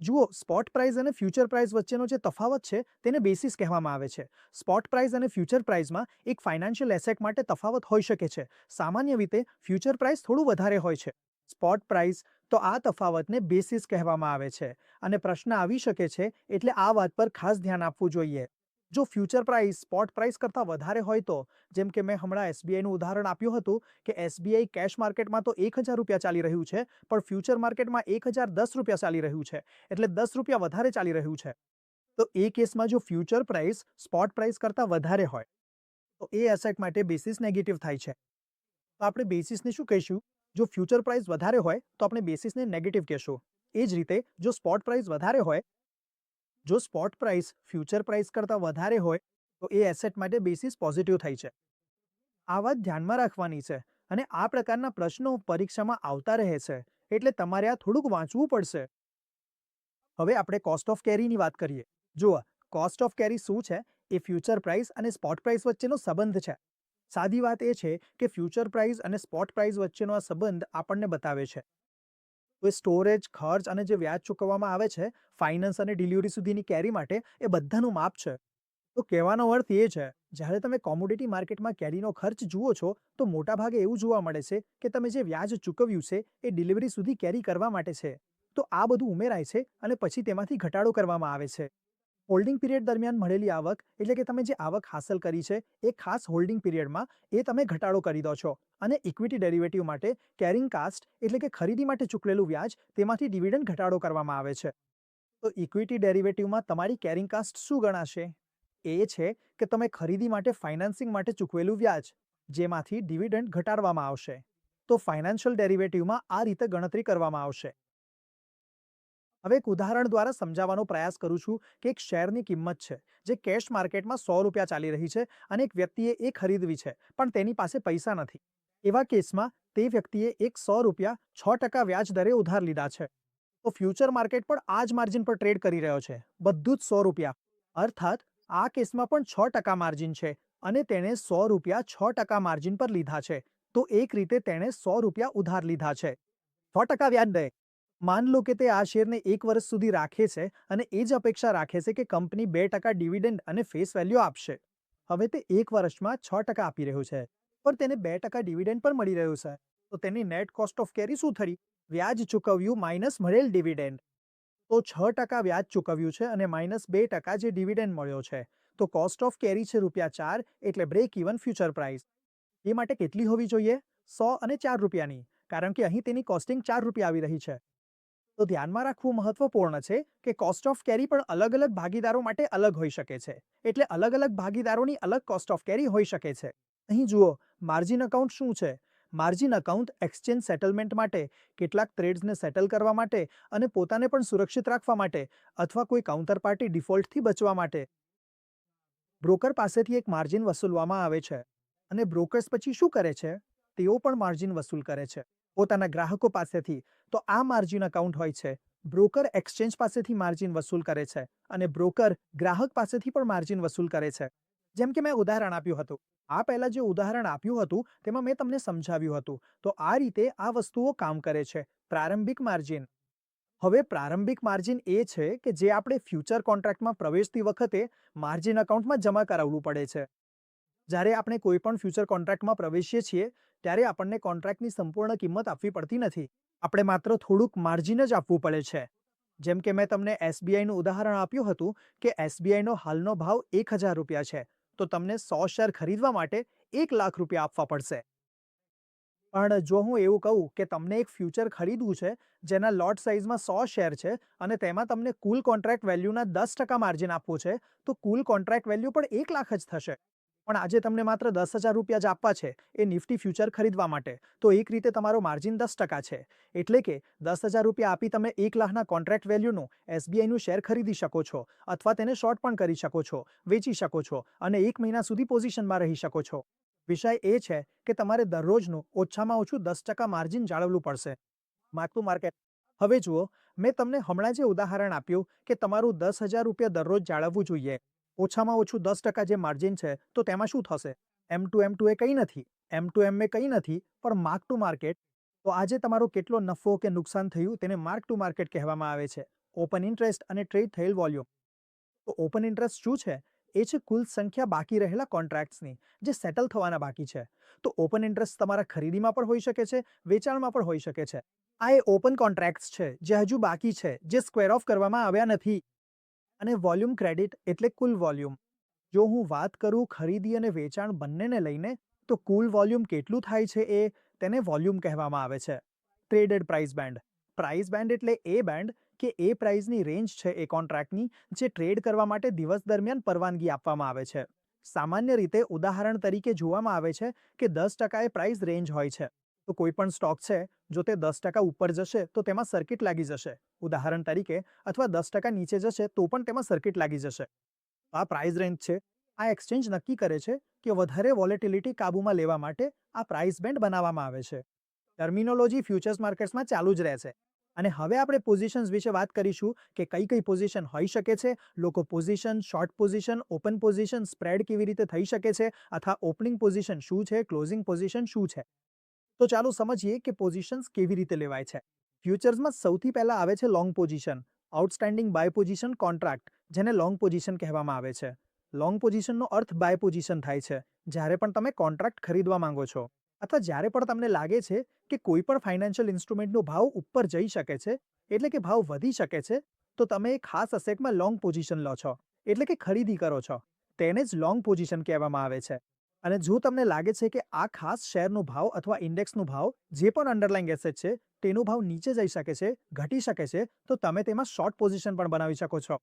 જુઓ સ્પોટ પ્રાઇસ અને ફ્યુચર પ્રાઇસ વચ્ચેનો જે તફાવત છે, તેને બેસિસ કહેવામાં આવે છે. સ્પોટ પ્રાઇસ અને ફ્યુચર પ્રાઇસમાં એક ફાઇનાન્શિયલ એસેટ માટે તફાવત હોઈ શકે છે. સામાન્ય રીતે ફ્યુચર પ્રાઇસ થોડું વધારે હોય છે. સ્પોટ પ્રાઇસ તો આ તફાવતને બેસિસ કહેવામાં આવે છે. અને પ્રશ્ન આવી શકે છે, એટલે આ વાત પર ખાસ ધ્યાન આપવું જોઈએ. જો ફ્યુચર પ્રાઇસ, સ્પોટ પ્રાઇસ કરતાં વધારે હોય તો, જેમ કે મેં હમણાં એસબીઆઈનું ઉદાહરણ આપ્યું હતું કે એસબીઆઈ કેશ માર્કેટમાં તો એક હજાર રૂપિયા ચાલી રહ્યું છે, પણ ફ્યુચર માર્કેટમાં એક હજાર દસ રૂપિયા ચાલી રહ્યું છે, એટલે દસ રૂપિયા વધારે ચાલી રહ્યું છે. તો એ કેસમાં જો ફ્યુચર પ્રાઇસ, સ્પોટ પ્રાઇસ કરતાં વધારે હોય, તો એ એસેટ માટે બેસિસ નેગેટિવ થાય છે. તો આપણે બેસિસને શું કહીશું? જો ફ્યુચર પ્રાઇસ વધારે હોય, તો આપણે બેસિસને નેગેટિવ કહેશું. એ જ રીતે, જો સ્પોટ પ્રાઇસ વધારે હોય, જો સ્પોટ પ્રાઇસ ફ્યુચર પ્રાઇસ કરતાં વધારે હોય, તો એ એસેટ માટે બેસિસ પોઝિટિવ થઈ છે. આ વાત ધ્યાનમાં રાખવાની છે અને આ પ્રકારના પ્રશ્નો પરીક્ષામાં આવતા રહે છે, એટલે તમારે આ થોડુંક વાંચવું પડશે. હવે આપણે કોસ્ટ ઓફ કેરીની વાત કરીએ. જુઓ કોસ્ટ ઓફ કેરી શું છે? એ ફ્યુચર પ્રાઇસ અને સ્પોટ પ્રાઇસ વચ્ચેનો સંબંધ છે. સાદી વાત એ છે કે ફ્યુચર પ્રાઇસ અને સ્પોટ પ્રાઇસ વચ્ચેનો આ સંબંધ આપણને બતાવે છે. તો સ્ટોરેજ, ખર્ચ અને જે વ્યાજ ચૂકવવામાં આવે છે, ફાઇનાન્સ અને ડિલિવરી સુધીની કેરી માટે એ બધાનું માપ છે. તો કહેવાનો અર્થ એ છે, જ્યારે તમે કોમોડિટી માર્કેટમાં કેરીનો ખર્ચ જુઓ છો, તો મોટાભાગે એવું જોવા મળે છે કે તમે જે વ્યાજ ચૂકવ્યું છે, એ ડિલિવરી સુધી કેરી કરવા માટે છે. તો આ બધું ઉમેરાય છે અને પછી તેમાંથી ઘટાડો કરવામાં આવે છે. હોલ્ડિંગ પીરિયડ દરમિયાન મળેલી આવક, એટલે કે તમે જે આવક હાંસલ કરી છે, એ ખાસ હોલ્ડિંગ પીરિયડમાં એ તમે ઘટાડો કરી દો છો. અને ઇક્વિટી ડેરિવેટિવ માટે કેરિંગ કાસ્ટ એટલે કે ખરીદી માટે ચૂકવેલું વ્યાજ, તેમાંથી ડિવિડન્ડ ઘટાડો કરવામાં આવે છે. તો ઇક્વિટી ડેરિવેટિવમાં તમારી કેરિંગ કાસ્ટ શું ગણાશે? એ છે કે તમે ખરીદી માટે ફાઇનાન્સિંગ માટે ચૂકવેલું વ્યાજ, જેમાંથી ડિવિડન્ડ ઘટાડવામાં આવશે. તો ફાઇનાન્શિયલ ડેરિવેટિવમાં આ રીતે ગણતરી કરવામાં આવશે. હવે એક ઉદાહરણ દ્વારા સમજાવવાનો પ્રયાસ કરું છું કે એક શેરની કિંમત છે, જે કેશ માર્કેટમાં સો રૂપિયા ચાલી રહી છે અને એક વ્યક્તિએ એ ખરીદવી છે, પણ તેની પાસે પૈસા નથી. એવા કેસમાં તે વ્યક્તિએ એક સો રૂપિયા છ ટકા વ્યાજ દરે ઉધાર લીધા છે. તો ફ્યુચર માર્કેટ પણ આ જ માર્જિન પર ટ્રેડ કરી રહ્યો છે, બધું જ સો રૂપિયા. અર્થાત, આ કેસમાં પણ છ ટકા માર્જિન છે અને તેણે સો રૂપિયા છ ટકા માર્જિન પર લીધા છે. તો એક રીતે તેણે સો રૂપિયા ઉધાર લીધા છે. છ ટકા વ્યાજ દે માન લો કે તે આ શેરને એક વર્ષ સુધી રાખે છે અને એ જ અપેક્ષા રાખે છે કે કંપની બે ટકા ડિવિડન્ડ અને ફેસ વેલ્યુ આપશે. હવે તે એક વર્ષમાં છ ટકા આપી રહ્યું છે, પણ તેને બે ટકા ડિવિડન્ડ પણ મળી રહ્યું છે. તો તેની નેટ કોસ્ટ ઓફ કેરી શું થઈ વ્યાજ ચૂકવ્યું માઇનસ મળેલ ડિવિડન્ડ. તો છ ટકા વ્યાજ ચૂકવ્યું છે અને માઇનસ બે ટકા જે ડિવિડન્ડ મળ્યો છે. તો કોસ્ટ ઓફ કેરી છે રૂપિયા ચાર એટલે બ્રેક ઇવન ફ્યુચર પ્રાઇસ. એ માટે કેટલી હોવી જોઈએ? સો અને ચાર રૂપિયાની, કારણ કે અહીં તેની કોસ્ટિંગ ચાર રૂપિયા આવી રહી છે. તો ધ્યાનમાં રાખવું મહત્વપૂર્ણ છે કે કોસ્ટ ઓફ કેરી પણ અલગ અલગ ભાગીદારો માટે અલગ હોઈ શકે છે. એટલે અલગ અલગ ભાગીદારોની અલગ કોસ્ટ ઓફ કેરી હોઈ શકે છે. અહીં જુઓ માર્જિન અકાઉન્ટ શું છે? માર્જિન અકાઉન્ટ એક્સચેન્જ સેટલમેન્ટ માટે, કેટલાક ટ્રેડ્સને સેટલ કરવા માટે અને પોતાને પણ સુરક્ષિત રાખવા માટે અથવા કોઈ કાઉન્ટર પાર્ટી ડિફોલ્ટથી બચવા માટે. બ્રોકર પાસેથી એક માર્જિન વસૂલવામાં આવે છે. અને બ્રોકર્સ પછી શું કરે છે? તેઓ પણ માર્જિન વસૂલ કરે છે. પોતાના ગ્રાહકો પાસેથી. તો આ માર્જિન અકાઉન્ટ હોય છે. બ્રોકર એક્સચેન્જ પાસેથી માર્જિન વસૂલ કરે છે અને બ્રોકર ગ્રાહક પાસેથી પણ માર્જિન વસૂલ કરે છે. જેમ કે મેં ઉદાહરણ આપ્યું હતું. આ પહેલા જે ઉદાહરણ આપ્યું હતું, તેમાં મેં તમને સમજાવ્યું હતું. તો આ રીતે આ વસ્તુઓ કામ કરે છે. પ્રારંભિક માર્જિન. હવે પ્રારંભિક માર્જિન એ છે કે જે આપણે ફ્યુચર કોન્ટ્રાક્ટમાં પ્રવેશતી વખતે માર્જિન અકાઉન્ટમાં જમા કરાવવું પડે છે. જ્યારે આપણે કોઈ પણ ફ્યુચર કોન્ટ્રાક્ટમાં પ્રવેશીએ છીએ ત્યારે આપણને કોન્ટ્રાક્ટની સંપૂર્ણ કિંમત આપવી પડતી નથી. આપણે માત્ર થોડુંક માર્જિન જ આપવું પડે છે. જેમ કે મેં તમને એસબીઆઈનું ઉદાહરણ આપ્યું હતું કે એસબીઆઈનો હાલનો ભાવ એક હજાર રૂપિયા છે, તો તમને સો શેર ખરીદવા માટે એક લાખ રૂપિયા આપવા પડશે. પણ જો હું એવું કહું કે તમને એક ફ્યુચર ખરીદવું છે, જેના લોટ સાઇઝમાં સો શેર છે અને તેમાં તમને કુલ કોન્ટ્રાક્ટ વેલ્યુના દસ ટકા માર્જિન આપવું છે, તો કુલ કોન્ટ્રાક્ટ વેલ્યુ પણ એક લાખ જ થશે. પણ આજે તમને માત્ર દસ હજાર રૂપિયા જ આપવા છે, એ નિફ્ટી ફ્યુચર ખરીદવા માટે. તો એક રીતે તમારો માર્જિન દસ ટકા છે. એટલે કે દસ હજાર રૂપિયા આપી તમે એક લાખના કોન્ટ્રાક્ટ વેલ્યુનું એસબીઆઈનું શેર ખરીદી શકો છો, અથવા તેને શોર્ટ પણ કરી શકો છો, વેચી શકો છો, અને એક મહિના સુધી પોઝિશનમાં રહી શકો છો. વિષય એ છે કે તમારે દરરોજનું ઓછામાં ઓછું દસ ટકા માર્જિન જાળવવું પડશે. Mark market. હવે જુઓ, મેં તમને હમણાં જે ઉદાહરણ આપ્યું કે તમારું દસ હજાર રૂપિયા દરરોજ જાળવવું જોઈએ. ઓછામાં ઓછું દસ ટકા જે માર્જિન છે, તો તેમાં શું થશે? એમ ટુ એમ ટુ એ કંઈ નથી. એમ ટુ એમ એ કંઈ નથી, પણ માર્ક ટુ માર્કેટ તો આજે તમારો કેટલો નફો કે નુકસાન થયું તેને માર્ક ટુ માર્કેટ કહેવામાં આવે છે. ઓપન ઇન્ટરેસ્ટ અને ટ્રેડ થયેલ વોલ્યુમ તો ઓપન ઇન્ટરેસ્ટ શું છે? એ છે કુલ સંખ્યા બાકી રહેલા કોન્ટ્રાક્ટ્સની જે સેટલ થવાના બાકી છે. તો ઓપન ઇન્ટરેસ્ટ તમારા ખરીદીમાં પણ હોઈ શકે છે, વેચાણમાં પણ હોઈ શકે છે. આ એ ઓપન કોન્ટ્રાક્ટ્સ છે, જે હજુ બાકી છે, જે સ્ક્વેર ઓફ કરવામાં આવ્યા નથી. અને વોલ્યુમ ક્રેડિટ એટલે કુલ વોલ્યુમ. જો હું વાત કરું ખરીદી અને વેચાણ બંનેને લઈને, તો કુલ વોલ્યુમ કેટલું થાય છે એ તેને વોલ્યુમ કહેવામાં આવે છે. Traded price band price band એટલે એ બેન્ડ કે એ પ્રાઇસની રેન્જ છે એ કોન્ટ્રાક્ટની જે ટ્રેડ કરવા માટે દિવસ દરમિયાન પરવાનગી આપવામાં આવે છે. સામાન્ય રીતે ઉદાહરણ તરીકે જોવામાં આવે છે કે દસ ટકાએ પ્રાઇસ રેન્જ હોય છે. તો કોઈ પણ સ્ટોક છે, જો તે દસ ટકા ઉપર જશે, તો તેમાં સર્કિટ લાગી જશે. ઉદાહરણ તરીકે, અથવા દસ ટકા નીચે જશે, તો પણ તેમાં સર્કિટ લાગી જશે. આ પ્રાઇસ રેન્જ છે. આ એક્સચેન્જ નક્કી કરે છે કે વધારે વોલેટિલિટી કાબૂમાં લેવા માટે આ પ્રાઇસ બેન્ડ બનાવવામાં આવે છે. ટર્મિનોલોજી ફ્યુચર્સ માર્કેટ્સમાં ચાલુ જ રહે છે. અને હવે આપણે પોઝિશન્સ વિશે વાત કરીશું કે કઈ કઈ પોઝિશન હોઈ શકે છે, લોકો position short position open position spread કેવી રીતે થઈ શકે છે, અથવા ઓપનિંગ પોઝિશન શું છે ક્લોઝિંગ પોઝિશન શું છે. તો ચાલો સમજીએ કે પોઝિશન્સ કેવી રીતે લેવાય છે. ફ્યુચર્સમાં સૌથી પહેલા આવે છે long position, outstanding buy position contract, જેને લોંગ પોઝિશન કહેવામાં આવે છે. લોંગ પોઝિશનનો અર્થ બાય પોઝિશન થાય છે, જ્યારે પણ તમે કોન્ટ્રાક્ટ ખરીદવા માંગો છો, અથવા જ્યારે પણ તમને લાગે છે કે કોઈ પણ ફાઇનાન્શિયલ ઇન્સ્ટ્રુમેન્ટનો ભાવ ઉપર જઈ શકે છે, એટલે કે ભાવ વધી શકે છે, તો તમે એક ખાસ અસેટમાં લોંગ પોઝિશન લો છો, એટલે કે ખરીદી કરો છો. તેને જ લોંગ પોઝિશન કહેવામાં આવે છે. અને જો તમને લાગે છે કે આ ખાસ શેરનો ભાવ અથવા ઇન્ડેક્સનો ભાવ જે પણ અંડરલાઇંગ એસેટ છે, તેનો ભાવ નીચે જઈ શકે છે, ઘટી શકે છે, તો તમે તેમાં શોર્ટ પોઝિશન પણ બનાવી શકો છો.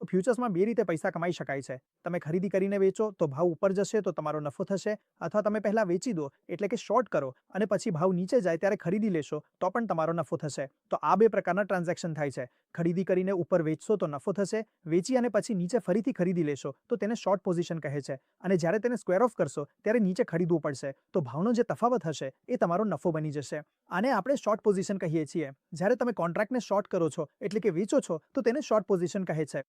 તો ફ્યુચર્સમાં બે રીતે પૈસા કમાઈ શકાય છે. તમે ખરીદી કરીને વેચો, તો ભાવ ઉપર જશે, તો તમારો નફો થશે, અથવા તમે પહેલા વેચી દો, એટલે કે શોર્ટ કરો, અને પછી ભાવ નીચે જાય ત્યારે ખરીદી લેશો, તો પણ તમારો નફો થશે. તો આ બે પ્રકારના ટ્રાન્ઝેક્શન થાય છે. ખરીદી કરીને ઉપર વેચશો, તો નફો થશે, વેચી અને પછી નીચે ફરીથી ખરીદી લેશો, તો તેને શોર્ટ પોઝિશન કહે છે. અને જ્યારે તેને સ્ક્વેર ઓફ કરશો, ત્યારે નીચે ખરીદવું પડશે. તો ભાવનો જે તફાવત હશે, એ તમારો નફો બની જશે. આને આપણે શોર્ટ પોઝિશન કહીએ છીએ. જ્યારે તમે કોન્ટ્રાક્ટને શોર્ટ કરો છો, એટલે કે વેચો છો, તો તેને શોર્ટ પોઝિશન કહે છે.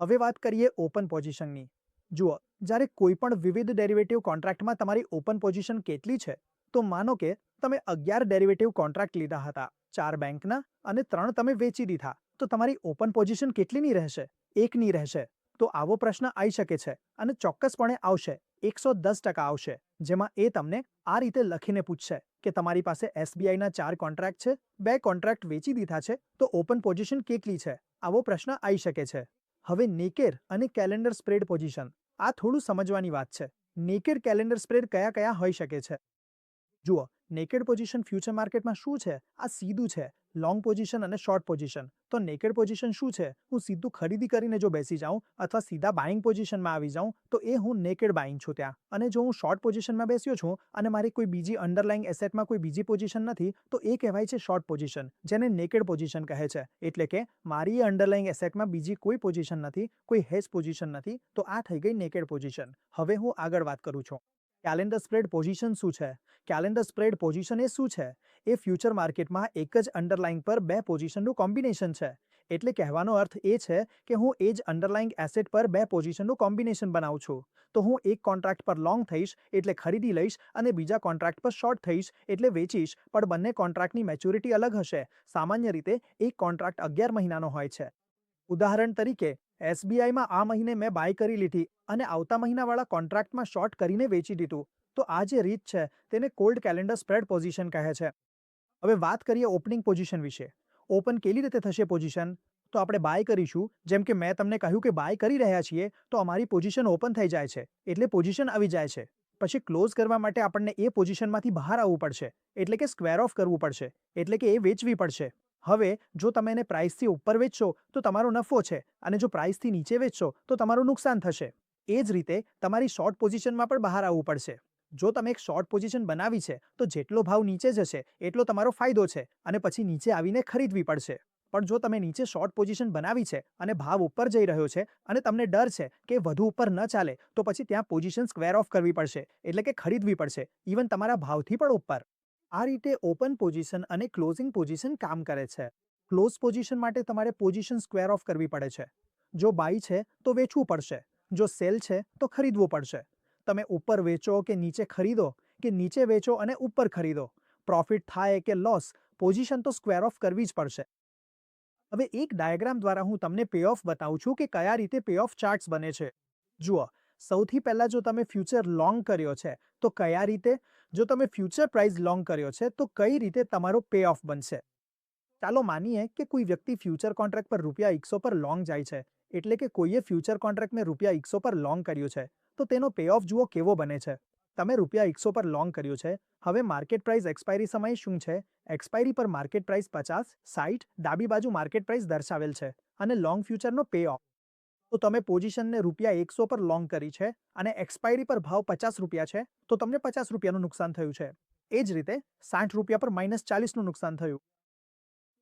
હવે વાત કરીએ ઓપન પોઝિશનની જુઓ, જ્યારે કોઈ પણ વિવિધ ડેરિવેટિવ કોન્ટ્રાક્ટમાં તમારી ઓપન પોઝિશન કેટલી છે, તો માનો કે તમે અગિયાર ડેરિવેટિવ કોન્ટ્રાક્ટ લીધા હતા, ચાર બેંકના અને ત્રણ તમે વેચી દીધા, તો તમારી ઓપન પોઝિશન કેટલીની રહેશે? એકની રહેશે. તો આવો પ્રશ્ન આવી શકે છે અને ચોક્કસપણે આવશે. એકસો દસ ટકા આવશે, જેમાં એ તમને આ રીતે લખીને પૂછશે કે તમારી પાસે એસબીઆઈના ચાર કોન્ટ્રાક્ટ છે, બે કોન્ટ્રાક્ટ વેચી દીધા છે, તો ઓપન પોઝિશન કેટલી છે? આવો પ્રશ્ન આવી શકે છે. હવે નેકેર અને કેલેન્ડર સ્પ્રેડ પોઝિશન. આ થોડું સમજવાની વાત છે. નેકેડ કેલેન્ડર સ્પ્રેડ કયા કયા હોઈ શકે છે? જુઓ નેકેડ પોઝિશન ફ્યુચર માર્કેટમાં શું છે? આ સીધું છે. લોંગ પોઝિશન અને શોર્ટ પોઝિશન તો નેકેડ પોઝિશન શું છે? હું સીધું ખરીદી કરીને જો બેસી જાઉં અથવા સીધા બાઇંગ પોઝિશનમાં આવી જાઉં, તો એ હું નેકેડ બાઇંગ છું ત્યાં. અને જો હું શોર્ટ પોઝિશનમાં બેસ્યો છું અને મારી કોઈ બીજી અંડરલાઇંગ એસેટમાં કોઈ બીજી પોઝિશન નથી, તો એ કહેવાય છે શોર્ટ પોઝિશન જેને નેકેડ પોઝિશન કહે છે. એટલે કે મારી એ અંડરલાઇંગ એસેટમાં બીજી કોઈ પોઝિશન નથી, કોઈ હેજ પોઝિશન નથી, તો આ થઈ ગઈ નેકેડ પોઝિશન હવે હું આગળ વાત કરું છું. કેલેન્ડર સ્પ્રેડ પોઝિશન શું છે? કેલેન્ડર સ્પ્રેડ પોઝિશન એ શું છે? એ ફ્યુચર માર્કેટમાં એક જ અંડરલાઇંગ પર બે પોઝિશનનું કોમ્બિનેશન છે. એટલે કહેવાનો અર્થ એ છે કે હું એ જ અંડરલાઇંગ એસેટ પર બે પોઝિશનનું કોમ્બિનેશન બનાવું છું. તો હું એક કોન્ટ્રાક્ટ પર લોંગ થઈશ, એટલે ખરીદી લઈશ અને બીજા કોન્ટ્રાક્ટ પર શોર્ટ થઈશ, એટલે વેચીશ, પણ બંને કોન્ટ્રાક્ટની મેચ્યોરિટી અલગ હશે. સામાન્ય રીતે એક કોન્ટ્રાક્ટ અગિયાર મહિનાનો હોય છે. ઉદાહરણ તરીકે એસબીઆઈમાં આ મહિને મેં બાય કરી લીધી અને આવતા મહિનાવાળા કોન્ટ્રાક્ટમાં શોર્ટ કરીને વેચી દીધું. તો આ જે રીત છે તેને કોલ્ડ કેલેન્ડર સ્પ્રેડ પોઝિશન કહે છે. હવે વાત કરીએ ઓપનિંગ પોઝિશન વિશે. ઓપન કેવી રીતે થશે પોઝિશન? તો આપણે બાય કરીશું. જેમ કે મેં તમને કહ્યું કે બાય કરી રહ્યા છીએ, તો અમારી પોઝિશન ઓપન થઈ જાય છે. એટલે પોઝિશન આવી જાય છે. પછી ક્લોઝ કરવા માટે આપણને એ પોઝિશનમાંથી બહાર આવવું પડશે. એટલે કે સ્ક્વેર ઓફ કરવું પડશે. એટલે કે એ વેચવી પડશે. હવે જો તમે એને પ્રાઇસથી ઉપર વેચશો, તો તમારો નફો છે અને જો પ્રાઇસથી નીચે વેચશો, તો તમારું નુકસાન થશે. એ જ રીતે તમારી શોર્ટ પોઝિશનમાં પણ બહાર આવવું પડશે. જો તમે એક શોર્ટ પોઝિશન બનાવી છે, તો જેટલો ભાવ નીચે જશે, એટલો તમારો ફાયદો છે અને પછી નીચે આવીને ખરીદવી પડશે. પણ જો તમે નીચે શોર્ટ પોઝિશન બનાવી છે અને ભાવ ઉપર જઈ રહ્યો છે અને તમને ડર છે કે વધુ ઉપર ન ચાલે, તો પછી ત્યાં પોઝિશન સ્ક્વેર ઓફ કરવી પડશે, એટલે કે ખરીદવી પડશે ઇવન તમારા ભાવથી પણ ઉપર. આ રીતે ઓપન પોઝિશન અને ક્લોઝિંગ પોઝિશન કામ કરે છે. ક્લોઝ પોઝિશન માટે તમારે પોઝિશન સ્ક્વેર ઓફ કરવી પડે છે. જો બાય છે, તો વેચવું પડશે. જો સેલ છે, તો ખરીદવું પડશે. તમે ઉપર વેચો કે નીચે ખરીદો, કે નીચે વેચો અને ઉપર ખરીદો. પ્રોફિટ થાય કે લોસ, પોઝિશન તો સ્ક્વેર ઓફ કરવી જ પડશે. હવે એક ડાયાગ્રામ દ્વારા હું તમને પે ઓફ બતાવું છું કે કયા રીતે પે ઓફ ચાર્ટ્સ બને છે. જુઓ, સૌથી પહેલાં જો તમે ફ્યુચર લોંગ કર્યો છે, તો કયા રીતે જો તમે ફ્યુચર પ્રાઇઝ લોંગ કર્યો છે, તો કઈ રીતે તમારો પે ઓફ બનશે? ચાલો માનીએ કે કોઈ વ્યક્તિ ફ્યુચર કોન્ટ્રાક્ટ પર રૂપિયા એકસો પર લોંગ જાય છે, એટલે કે કોઈએ ફ્યુચર કોન્ટ્રાક્ટને રૂપિયા એકસો પર લોંગ કર્યું છે, તો તેનો પે ઓફ જુઓ કેવો બને છે. તમે રૂપિયા એકસો પર લોંગ કર્યું છે, હવે માર્કેટ પ્રાઇસ એક્સપાયરી સમય શું છે? એક્સપાયરી પર માર્કેટ પ્રાઇસ પચાસ સાઠ ડાબી બાજુ માર્કેટ પ્રાઇસ દર્શાવેલ છે, અને લોંગ ફ્યુચરનો પે ઓફ તો તમે પોઝિશનને રૂપિયા એકસો પર લોંગ કરી છે અને એક્સપાયરી પર ભાવ પચાસ રૂપિયા છે, તો તમને પચાસ રૂપિયાનું નુકસાન થયું છે. એ જ રીતે સાઠ રૂપિયા પર માઇનસ ચાલીસનું નુકસાન થયું.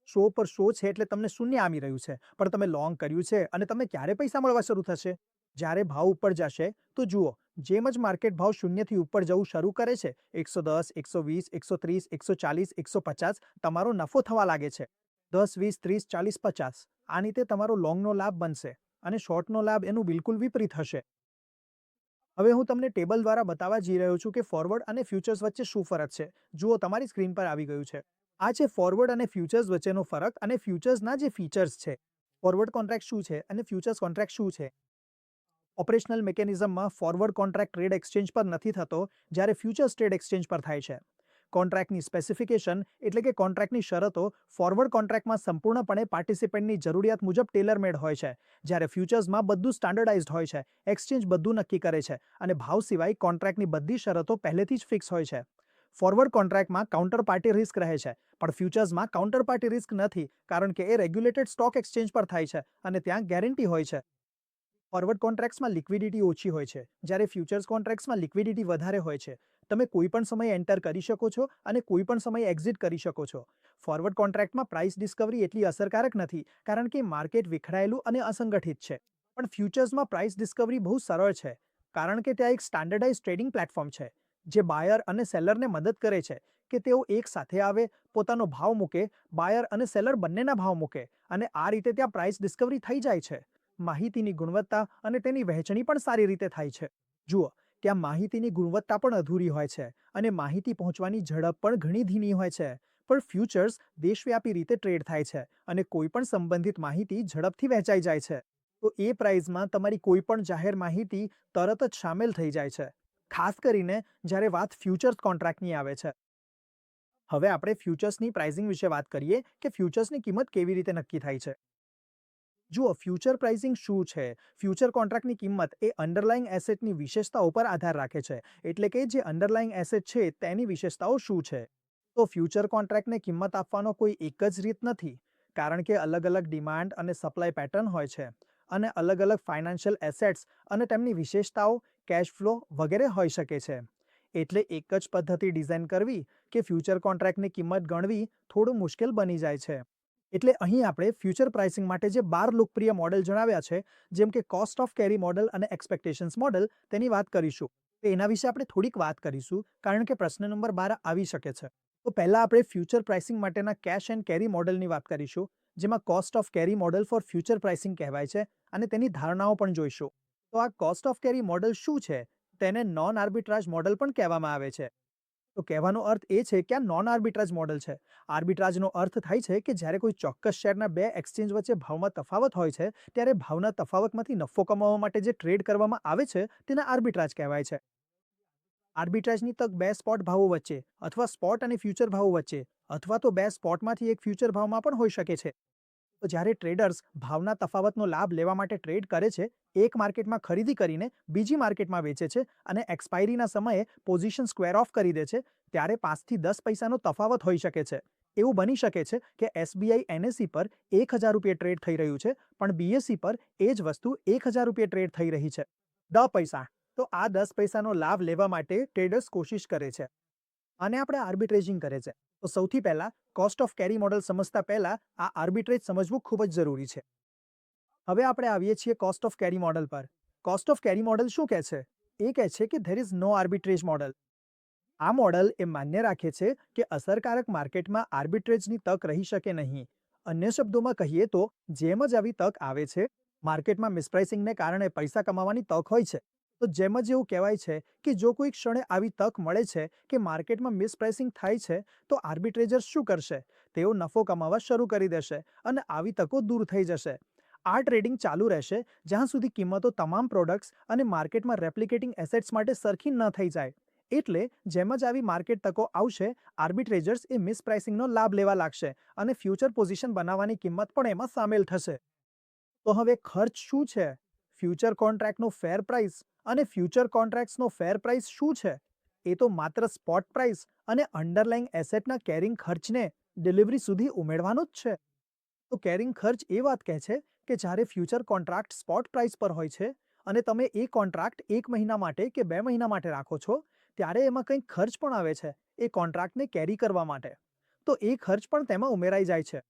સો પર સો છે એટલે તમને શૂન્ય આવી રહ્યું છે, પણ તમે લોંગ કર્યું છે અને તમને ક્યારે પૈસા મળવા શરૂ થશે? જ્યારે ભાવ ઉપર જશે, તો જુઓ, જેમ જ માર્કેટ ભાવ શૂન્યથી ઉપર જવું શરૂ કરે છે, એકસો દસ, એકસો વીસ, એકસો ત્રીસ, એકસો ચાલીસ, એકસો પચાસ, તમારો નફો થવા લાગે છે. દસ, વીસ, ત્રીસ, ચાલીસ, પચાસ, આ રીતે તમારો લોંગનો લાભ બનશે. અને શોર્ટનો લાભ એનું બિલકુલ વિપરીત હશે. હવે હું તમને ટેબલ દ્વારા બતાવવા જઈ રહ્યો છું કે ફોરવર્ડ અને ફ્યુચર્સ વચ્ચે શું ફરક છે? જુઓ, તમારી સ્ક્રીન પર આવી ગયું છે. આ છે ફોરવર્ડ અને ફ્યુચર્સ વચ્ચેનો ફરક અને ફ્યુચર્સના જે ફીચર્સ છે. ફોરવર્ડ કોન્ટ્રાક્ટ શું છે અને ફ્યુચર્સ કોન્ટ્રાક્ટ શું છે? ઓપરેશનલ મિકેનિઝમમાં ફોરવર્ડ કોન્ટ્રાક્ટ ટ્રેડ એક્સચેન્જ પર નથી થતો જ્યારે ફ્યુચર્સ ટ્રેડ એક્સચેન્જ પર થાય છે. કોન્ટ્રાક્ટની સ્પેસિફિકેશન એટલે કે કોન્ટ્રાક્ટની શરતો ફોરવર્ડ કોન્ટ્રાક્ટમાં સંપૂર્ણપણે પાર્ટિસિપન્ટની જરૂરિયાત મુજબ ટેલરમેડ હોય છે. જ્યારે ફ્યુચર્સમાં બધું સ્ટાન્ડર્ડાઇઝ્ડ હોય છે, એક્સચેન્જ બધું નક્કી કરે છે અને ભાવ સિવાય કોન્ટ્રાક્ટની બધી શરતો પહેલેથી જ ફિક્સ હોય છે. ફોરવર્ડ કોન્ટ્રાક્ટમાં કાઉન્ટર પાર્ટી રિસ્ક રહે છે, પણ ફ્યુચર્સમાં કાઉન્ટર પાર્ટી રિસ્ક નથી, કારણ કે એ રેગ્યુલેટેડ સ્ટોક એક્સચેન્જ પર થાય છે અને ત્યાં ગેરંટી હોય છે. ફોરવર્ડ કોન્ટ્રાક્ટ્સમાં લિક્વિડિટી ઓછી હોય છે, જ્યારે ફ્યુચર્સ કોન્ટ્રાક્ટ્સમાં લિક્વિડિટી વધારે હોય છે. તમે કોઈ પણ સમયે એન્ટર કરી શકો છો અને કોઈ પણ સમયે એક્ઝિટ કરી શકો છો. ફોરવર્ડ કોન્ટ્રાક્ટમાં પ્રાઇસ ડિસ્કવરી એટલી અસરકારક નથી, કારણ કે માર્કેટ વિખરાયેલું અને અસંગઠિત છે. પણ ફ્યુચર્સમાં પ્રાઇસ ડિસ્કવરી બહુ સરળ છે, કારણ કે ત્યાં એક સ્ટાન્ડર્ડાઇઝ ટ્રેડિંગ પ્લેટફોર્મ છે, જે બાયર અને સેલરને મદદ કરે છે કે તેઓ એક સાથે આવે, પોતાનો ભાવ મૂકે બાયર અને સેલર બંનેના ભાવ મૂકે અને આ રીતે ત્યાં પ્રાઇસ ડિસ્કવરી થઈ જાય છે. માહિતીની ગુણવત્તા અને તેની વહેંચણી પણ સારી રીતે થાય છે. જુઓ ત્યાં માહિતીની ગુણવત્તા પણ અધૂરી હોય છે અને માહિતી પહોંચવાની ઝડપ પણ ઘણી ધીમી હોય છે. પણ ફ્યુચર્સ દેશવ્યાપી રીતે ટ્રેડ થાય છે અને કોઈ પણ સંબંધિત માહિતી ઝડપથી વહેંચાઈ જાય છે. તો એ પ્રાઇઝમાં તમારી કોઈ પણ જાહેર માહિતી તરત જ સામેલ થઈ જાય છે. ખાસ કરીને જ્યારે વાત ફ્યુચર્સ કોન્ટ્રાક્ટની આવે છે. હવે આપણે ફ્યુચર્સની પ્રાઇઝિંગ વિશે વાત કરીએ કે ફ્યુચર્સની કિંમત કેવી રીતે નક્કી થાય છે? જુઓ ફ્યુચર પ્રાઇસિંગ શું છે? ફ્યુચર કોન્ટ્રાક્ટની કિંમત એ અંડરલાઇંગ એસેટની વિશેષતાઓ પર આધાર રાખે છે. એટલે કે જે અંડરલાઇંગ એસેટ છે, તેની વિશેષતાઓ શું છે? તો ફ્યુચર કોન્ટ્રાક્ટને કિંમત આપવાનો કોઈ એક જ રીત નથી, કારણ કે અલગ અલગ ડિમાન્ડ અને સપ્લાય પેટર્ન હોય છે અને અલગ અલગ ફાઇનાન્શિયલ એસેટ્સ અને તેમની વિશેષતાઓ કેશ ફ્લો વગેરે હોઈ શકે છે. એટલે એક જ પદ્ધતિ ડિઝાઇન કરવી કે ફ્યુચર કોન્ટ્રાક્ટની કિંમત ગણવી થોડું મુશ્કેલ બની જાય છે. એટલે અહીં આપણે ફ્યુચર પ્રાઇસિંગ માટે જે બાર લોકપ્રિય મોડેલ જણાવ્યા છે, જેમ કે કોસ્ટ ઓફ કેરી મોડેલ અને એક્સપેક્ટેશન્સ મોડેલ, તેની વાત કરીશું. તો એના વિશે આપણે થોડીક વાત કરીશું, કારણ કે પ્રશ્ન નંબર બાર આવી શકે છે. તો પહેલાં આપણે ફ્યુચર પ્રાઇસિંગ માટેના કેશ એન્ડ કેરી મોડેલની વાત કરીશું, જેમાં cost of carry model for future pricing કહેવાય છે અને તેની ધારણાઓ પણ જોઈશું. તો આ કોસ્ટ ઓફ કેરી મોડેલ શું છે? તેને નોન આર્બિટ્રાજ મોડેલ પણ કહેવામાં આવે છે. તો કહેવાનો અર્થ એ છે કે આ નોન આર્બિટ્રાજ મોડલ છે. આર્બિટ્રાજનો અર્થ થાય છે કે જ્યારે કોઈ ચોક્કસ શેરના બે એક્સચેન્જ વચ્ચે ભાવમાં તફાવત હોય છે, ત્યારે ભાવના તફાવતમાંથી નફો કમાવવા માટે જે ટ્રેડ કરવામાં આવે છે, તેને આર્બિટ્રાજ કહેવાય છે. આર્બિટ્રાજની તક બે સ્પોટ ભાવો વચ્ચે અથવા સ્પોટ અને ફ્યુચર ભાવો વચ્ચે અથવા તો બે સ્પોટમાંથી એક ફ્યુચર ભાવમાં પણ હોઈ શકે છે. તો જ્યારે ટ્રેડર્સ ભાવના તફાવતનો લાભ લેવા માટે ટ્રેડ કરે છે, એક માર્કેટમાં ખરીદી કરીને બીજી માર્કેટમાં વેચે છે અને એક્સપાયરીના સમયે પોઝિશન સ્ક્વેર ઓફ કરી દે છે, ત્યારે પાંચથી દસ પૈસાનો તફાવત હોઈ શકે છે. એવું બની શકે છે કે એસબીઆઈ એનએસસી પર એક હજાર રૂપિયા ટ્રેડ થઈ રહ્યું છે, પણ બીએસસી પર એ જ વસ્તુ એક હજાર રૂપિયા ટ્રેડ થઈ રહી છે. દસ પૈસા. તો આ દસ પૈસાનો લાભ લેવા માટે ટ્રેડર્સ કોશિશ કરે છે. અને આપણે આર્બિટ્રેજિંગ કરે છે. તો સૌથી પહેલા કોસ્ટ ઓફ કેરી મોડલ સમજતા પહેલા આ આર્બિટ્રેજ સમજવું ખૂબ જ જરૂરી છે. હવે આપણે આવીએ છીએ કોસ્ટ ઓફ કેરી મોડલ પર. કોસ્ટ ઓફ કેરી મોડલ શું કહે છે? એ કહે છે કે there is no arbitrage model આ મોડલ એ માન્ય રાખે છે કે અસરકારક માર્કેટમાં આર્બિટ્રેજની તક રહી શકે નહીં. અન્ય શબ્દોમાં કહીએ તો, જેમ જ આવી તક આવે છે, માર્કેટમાં મિસપ્રાઇસિંગને કારણે પૈસા કમાવાની તક હોય છે. તો જેમ જ એવું કહેવાય છે કે જો કોઈ ક્ષણે આવી તક મળે છે કે માર્કેટમાં મિસપ્રાઇસિંગ થાય છે, તો આર્બિટ્રેજર્સ શું કરશે? તેઓ નફો કમાવા શરૂ કરી દેશે અને આવી તકો દૂર થઈ જશે. આ ટ્રેડિંગ ચાલુ રહેશે જ્યાં સુધી કિંમતો તમામ પ્રોડક્ટ્સ અને માર્કેટમાં રેપ્લિકેટિંગ એસેટ્સ માટે સરખી ન થઈ જાય. એટલે જેમ જ આવી માર્કેટ તકો આવશે, આર્બિટ્રેજર્સ એ મિસપ્રાઇસિંગનો લાભ લેવા લાગશે અને ફ્યુચર પોઝિશન બનાવવાની કિંમત પણ એમાં સામેલ થશે. તો હવે ખર્ચ શું છે? ફ્યુચર કોન્ટ્રાક્ટનો ફેર પ્રાઇસ અને ફ્યુચર કોન્ટ્રાક્ટ્સનો ફેર પ્રાઇસ શું છે? એ તો માત્ર સ્પોટ પ્રાઇસ અને અંડરલાઇંગ એસેટના કેરિંગ ખર્ચને ડિલિવરી સુધી ઉમેરવાનો જ છે. તો કેરિંગ ખર્ચ એ વાત કહે છે કે જ્યારે ફ્યુચર કોન્ટ્રાક્ટ સ્પોટ પ્રાઇસ પર હોય છે અને તમે એ કોન્ટ્રાક્ટ એક મહિના માટે કે બે મહિના માટે રાખો છો, ત્યારે એમાં કંઈક ખર્ચ પણ આવે છે એ કોન્ટ્રાક્ટને કેરી કરવા માટે. તો એ ખર્ચ પણ તેમાં ઉમેરાઈ જાય છે.